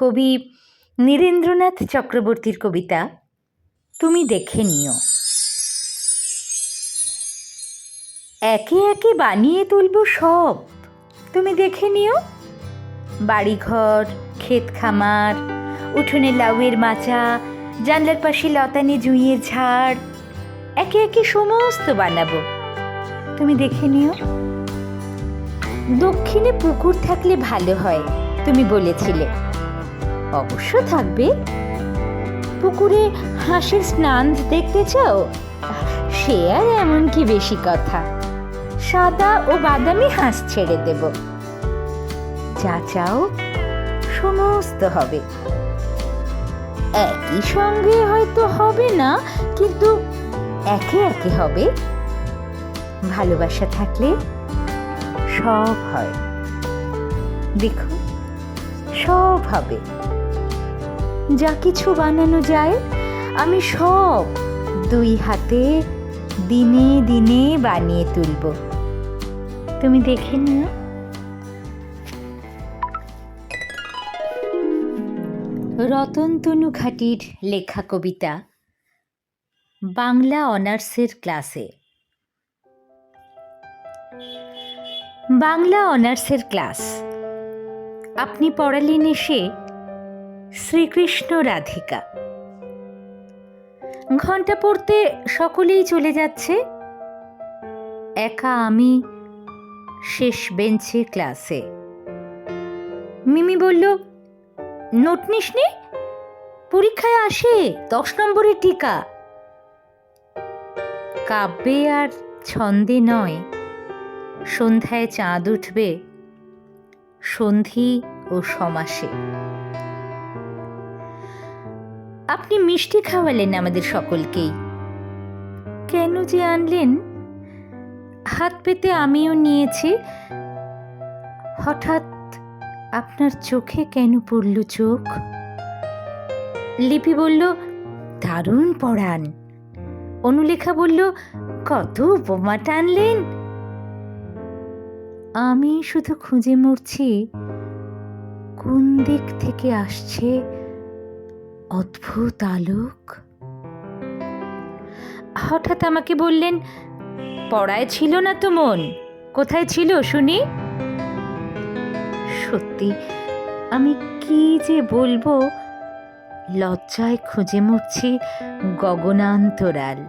কবি নীরেন্দ্রনাথ চক্রবর্তীর কবিতা তুমি দেখে নিও। একে একে বানিয়ে তুলব সব, তুমি দেখে নিও। বাড়িঘর, ক্ষেত খামার, উঠোনে লাউয়ের মাচা, জানলার পাশে লতানে জুঁইয়ের ঝাড়, একে একে সমস্ত বানাবো। তুমি দেখে নিও। দক্ষিণে পুকুর থাকলে ভালো হয়, তুমি বলেছিলে। অবশ্য থাকবে। পুকুরে হাঁসের স্নান দেখতে চাও? সে আর এমন কি বেশি কথা। সাদা ও বাদামি হাঁস ছেড়ে দেব। যা চাও, সমস্ত হবে। একই সঙ্গে হয়তো হবে না, কিন্তু একে একে হবে। ভালোবাসা থাকলে সব হয়। দেখো সব হবে। যা কিছু বানানো যায়, আমি সব দুই হাতে দিনে দিনে বানিয়ে তুলব। তুমি দেখে নিও। রতন তনু ঘাটির লেখা কবিতা, বাংলা অনার্সের ক্লাসে। বাংলা অনার্সের ক্লাস। আপনি পড়ালেন এসে শ্রীকৃষ্ণ রাধিকা। ঘণ্টা পড়তে সকলেই চলে যাচ্ছে। একা আমি শেষ বেঞ্চে ক্লাসে। মিমি বলল, নোট নিসনি? পরীক্ষায় আসে, দশ নম্বরের টিকা। কাব্যে আর ছন্দে নয়, সন্ধ্যায় চাঁদ উঠবে সন্ধি ও সমাসে। আপনি মিষ্টি খাওয়ালেন আমাদের সকলকেই। কেন যে আনলেন? হাত পেতে আমিও নিয়েছি। হঠাৎ আপনার চোখে কেন পড়ল চোখ? লিপি বলল, দারুণ পড়ান অনুলেখা বলল, কত উপমা টানলেন। আমি শুধু খুঁজে মরছি, কোন দিক থেকে আসছে অদ্ভুত আলোক। হঠাৎ আমাকে বললেন, পড়ায় ছিল না তো মন? কোথায় ছিল, শুনি? সত্যি, আমি কি যে বলব? লজ্জায় খুঁজে মরছি গগনান্তরাল।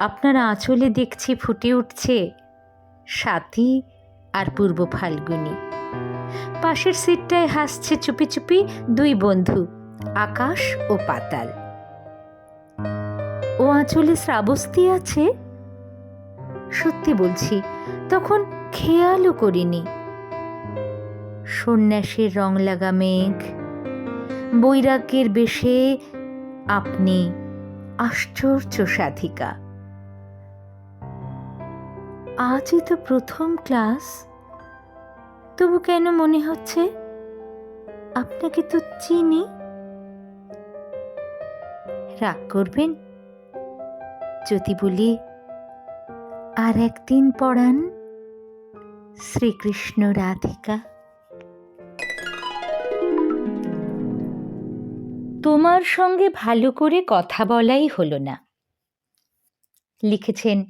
আপনার আঁচলে দেখছি ফুটে উঠছে সাথী আর পূর্ব ফাল্গুনি। পাশের সিটটায় হাসছে চুপি চুপি দুই বন্ধু, আকাশ ও পাতাল। ও আঁচলে শ্রাবস্তি আছে? সত্যি বলছি, তখন খেয়ালও করিনি। সন্ন্যাসের রং লাগা মেঘ, বৈরাগ্যের বেশে আপনি আশ্চর্য সাধিকা। আজই তো প্রথম ক্লাস। তবু কেন মনে হচ্ছে? আপনাকে তো চিনি। রাগ করবেন? যদি বলি, আর একদিন পড়ান শ্রীকৃষ্ণ রাধিকা। তোমার সঙ্গে ভালো করে কথা বলাই হলো না। লিখেছেন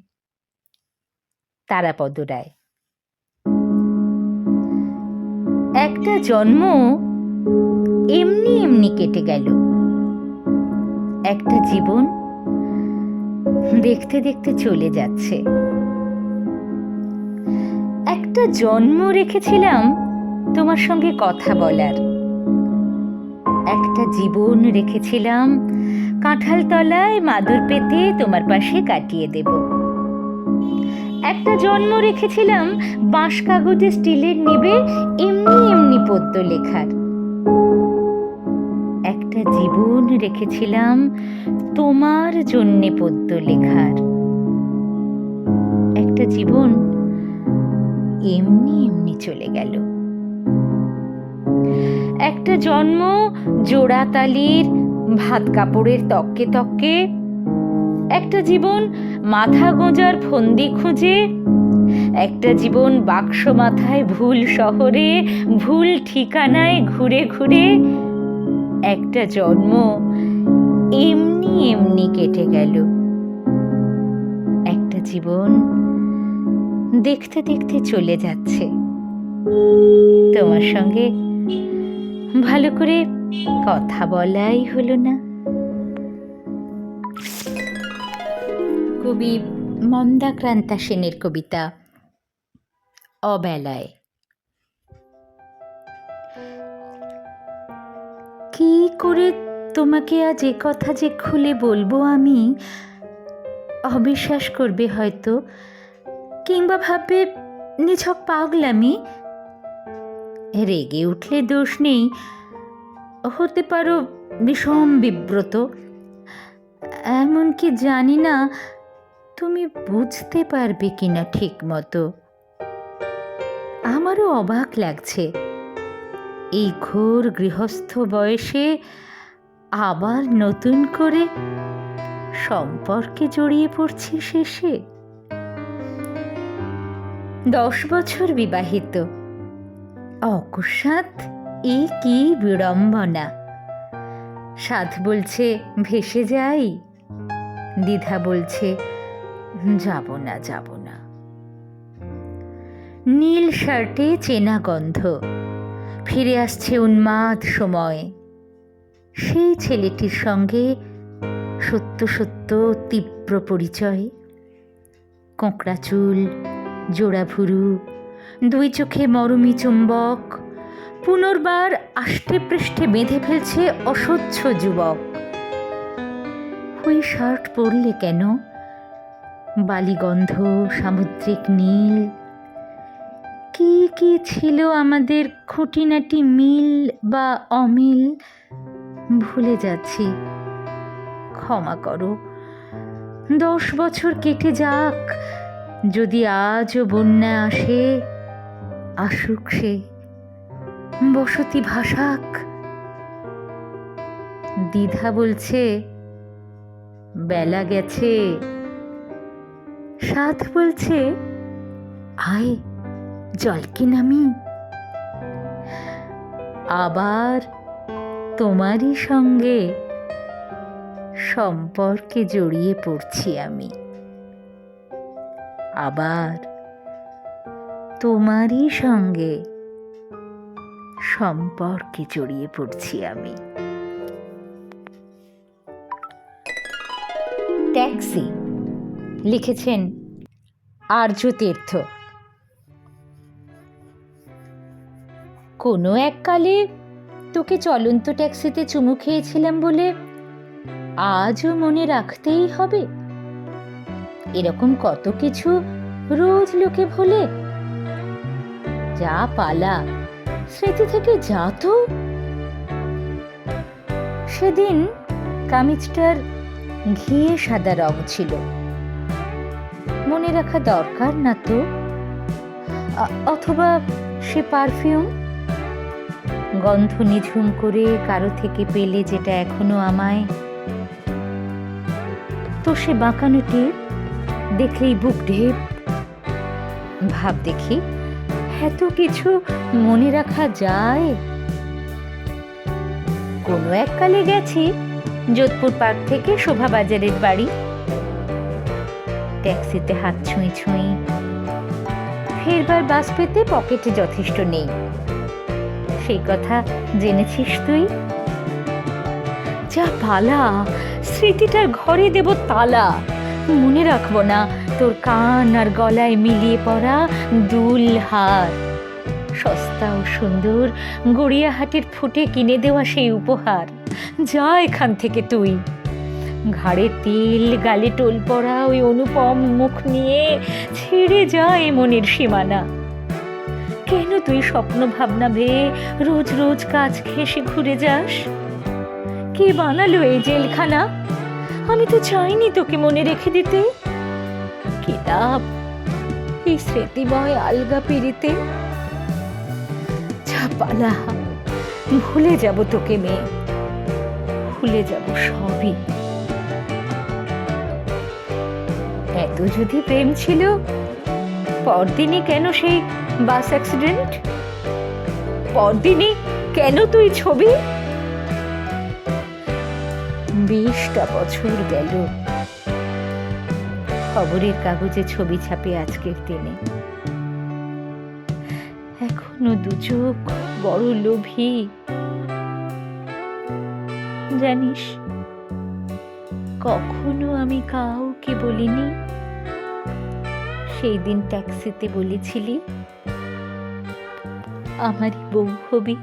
তারাপদ রায়। একটা জন্ম এমনি এমনি কেটে গেল। একটা জীবন দেখতে দেখতে চলে যাচ্ছে। একটা জন্ম রেখেছিলাম তোমার সঙ্গে কথা বলার। একটা জীবন রেখেছিলাম কাঁঠালতলায় মাদুর পেতে তোমার পাশে কাটিয়ে দেব। একটা জন্ম রেখেছিলাম বাঁশ কাগজে স্টিলের নেবে, এমনি এমনি পদ্য লেখার। একটা জীবন রেখেছিলাম তোমার জন্যে পদ্য লেখার। একটা জীবন এমনি এমনি চলে গেল। একটা জন্ম জোড়া তালির ভাত কাপড়ের তককে তককে একটা জীবন মাথা গোঁজার ফন্দি খুঁজে, একটা জীবন বাক্স মাথায় ভুল শহরে, ভুল ঠিকানায় ঘুরে ঘুরে, একটা জন্ম এমনি এমনি কেটে গেল। একটা জীবন দেখতে দেখতে চলে যাচ্ছে। তোমার সঙ্গে ভালো করে কথা বলাই হলো না। কবি মন্দাক্রান্তা সেনের কবিতা অবেলায়। কি করে তোমাকে আজ এ কথা যে খুলে বলব আমি? অবিশ্বাস করবে হয়তো, কিংবা ভাববে, নিছক পাগলামি। রেগে উঠলে দোষ নেই, হতে পারো বিষম বিব্রত। এমনকি জানি না তুমি বুঝতে পারবে কিনা ঠিক মতো। আমারও অবাক লাগছে। এই ঘোর গৃহস্থ বয়সে আবার নতুন করে সম্পর্কে জড়িয়ে পড়ছি শেষে। দশ বছর বিবাহিত। অকস্মাৎ এ কি বিড়ম্বনা। সাধ বলছে, ভেসে যাই। দ্বিধা বলছে যাব না যাব না। নীল শার্টে চেনা গন্ধ, ফিরে আসছে উন্মাদ সময়। সেই ছেলেটির সঙ্গে সত্য সত্য তীব্র পরিচয়। কোঁকড়া চুল, জোড়া ভুরু, দুই চোখে মরমি চুম্বক, পুনর্বার আষ্টে পৃষ্ঠে বেঁধে ফেলছে অসহ্য যুবক। ওই শার্ট পরলে কেন? বালিগন্ধ, সামুদ্রিক নীল। কি কি ছিল আমাদের খুঁটিনাটি মিল বা অমিল? ভুলে যাচ্ছি। ক্ষমা করো। দশ বছর কেটে যাক। যদি আজও বন্যা আসে, আসুক সে। বসতি ভাসাক। দ্বিধা বলছে, বেলা গেছে। সাধ বলছে, আয়, জল কি নামি? আবার তোমারই সঙ্গে সম্পর্কে জড়িয়ে পড়ছি আমি। আবার তোমারই সঙ্গে সম্পর্কে জড়িয়ে পড়ছি আমি। ট্যাক্সি লিখেছেন আর্য তীর্থ কোনো এককালে তোকে চলন্ত ট্যাক্সিতে চুমু খেয়েছিলাম বলে আজও মনে রাখতেই হবে। এরকম কত কিছু রোজ লোকে ভোলে। যা পালা, স্মৃতি থেকে যা তো। সেদিন কামিজটার ঘিয়ে সাদা রং ছিল। মনে রাখা দরকার না তো? অথবা সে পারফিউম? গন্ধ নিঝুম করে কারও থেকে পেলে যেটা এখনও আমায়? তো সে বাঁকানোটি দেখলেই বুক ঢেপ? ভাব দেখি, এত কিছু মনে রাখা যায়? কোনো এককালে গেছি, যোধপুর পার্ক থেকে শোভাবাজারের বাড়ি। ট্যাক্সিতে হাত ছুঁই ছুঁই। ফেরবার বাস পেতে পকেটে যথেষ্ট নেই। সেই কথা জেনেছিস তুই? যা পালা স্মৃতিটার ঘরে দেব তালা। মনে রাখব না তোর কান আর গলায় মিলিয়ে পড়া দুল হার। সস্তা ও সুন্দর গড়িয়াহাটের ফুটে কিনে দেওয়া সেই উপহার। যা এখান থেকে তুই। ঘাড়ে তিল, গালে টোল পড়া ওই অনুপম মুখ নিয়ে ছেড়ে যায় মনের সীমানা। কেন তুই স্বপ্ন ভাবনা ভেয়ে রোজ রোজ কাজ ঘেসে ঘুরে যাস? কে বানালো এই জেলখানা? আমি তো চাইনি তোকে মনে রেখে দিতে। কিতাব, এই স্মৃতিময় আলগা পিড়িতে। ভুলে যাব তোকে মেয়ে। ভুলে যাব সবই। এত যদি প্রেম ছিল, পরদিনই কেন সেই বাস অ্যাক্সিডেন্ট পরদিনই কেন তুই ছবি? বিশটা বছর গেল। খবরের কাগজে ছবি ছাপে আজকের দিনে। এখনও দু চোখ বড় লোভী। জানিস, কখনো আমি কাউকে বলিনি সেই দিন ট্যাক্সিতে বলেছিলি আমারই বউ হবি।